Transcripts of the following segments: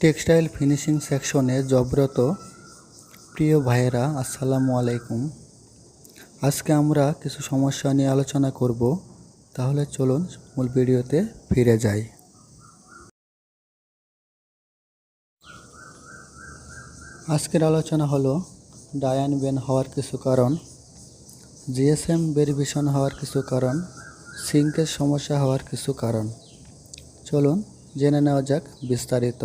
Textile finishing সেকশনে জবরত, প্রিয় ভাইয়েরা, আসসালামু আলাইকুম। আজকে আমরা কিছু সমস্যা নিয়ে আলোচনা করব। তাহলে চলুন মূল ভিডিওতে ফিরে যাই। আজকের আলোচনা হলো ডায়ান বেন হওয়ার কিছু কারণ, জিএসএম ভেরিফিকেশন হওয়ার কিছু কারণ, সিঙ্কের সমস্যা হওয়ার কিছু কারণ। চলুন জেনে নেওয়া যাক বিস্তারিত।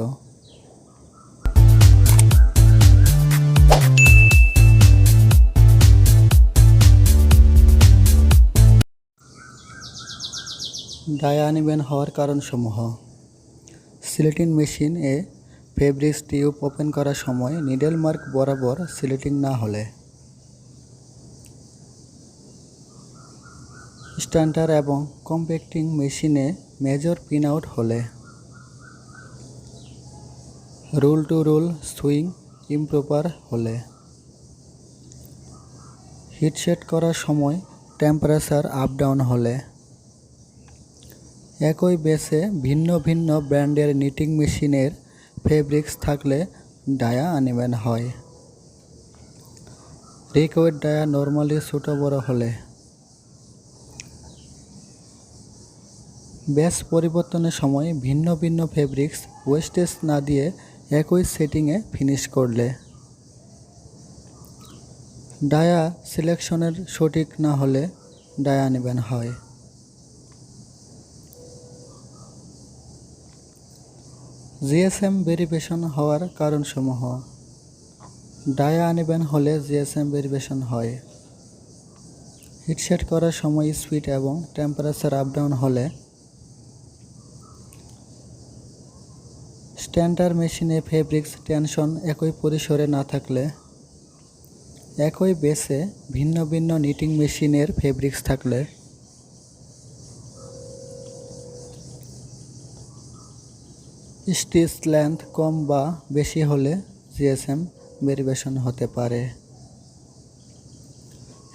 ডায়ানিবেন হওয়ার কারণসমূহ। সিলেটিং মেশিন এ ফেব্রিক্স টিউব ওপেন করার সময় নিডেল মার্ক বরাবর সিলেটিং না হলে। স্ট্যান্ডার এবং কম্প্যাক্টিং মেশিনে মেজর পিন আউট হলে। Rule to rule swing improper হলে। হিট সেট করার সময় টেম্পারেচার আপ ডাউন হলে। একই বেসে ভিন্ন ভিন্ন ব্র্যান্ডের নিটিং মেশিনের ফেব্রিক্স থাকলে ডায়া আনিবেন হয়। রিকোয়েড ডায়া নর্মালি ছোটো বড় হলে। ব্যাস পরিবর্তনের সময় ভিন্ন ভিন্ন ফেব্রিক্স ওয়েস্টেজ না দিয়ে একই সেটিংয়ে ফিনিশ করলে। ডায়া সিলেকশনের সঠিক না হলে ডায়া নেবেন হয়। জিএসএম ভেরিফিকেশন হওয়ার কারণসমূহ। ডায়া আনিবেন হলে জিএসএম ভেরিফিকেশন হয়। হিটসেট করার সময় স্পিড এবং টেম্পারেচার আপ ডাউন হলে স্ট্যান্ডার্ড মেশিনে ফেব্রিক্স টেনশন একই পরিসরে না থাকলে একই বেসে ভিন্ন ভিন্ন নিটিং মেশিনের ফেব্রিক্স থাকলে স্টিচ লেন্থ কম বা বেশি হলে জিএসএম ভেরিয়েশন হতে পারে।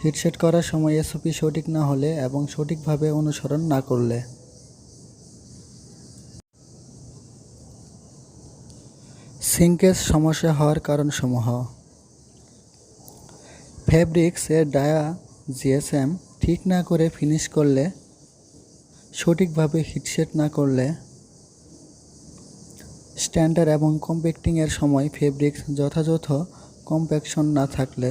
হিটসেট করার সময় এসওপি সঠিক না হলে এবং সঠিকভাবে অনুসরণ না করলে। সিঙ্কের সমস্যা হওয়ার কারণসমূহ। ফেব্রিক্স এর ডায়া জিএসএম ঠিক না করে ফিনিশ করলে, সঠিকভাবে হিটসেট না করলে স্ট্যান্ডার্ড এবং কম্প্যাক্টিংয়ের সময় ফেব্রিক্স যথাযথ কম্প্যাকশন না থাকলে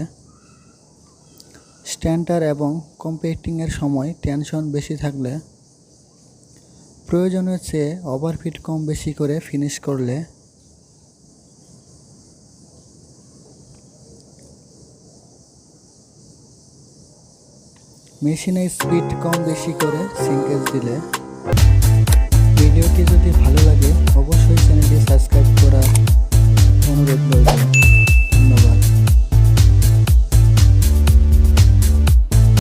স্ট্যান্ডার্ড এবং কম্প্যাক্টিংয়ের সময় টেনশন বেশি থাকলে প্রয়োজনের চেয়ে ওভারফিট কম বেশি করে ফিনিশ করলে মেশিনে স্পিড কম বেশি করে সিঙ্কেজ দিলে ভিডিওটি যদি ভালো লাগে অবশ্যই চ্যানেলটি সাবস্ক্রাইব করার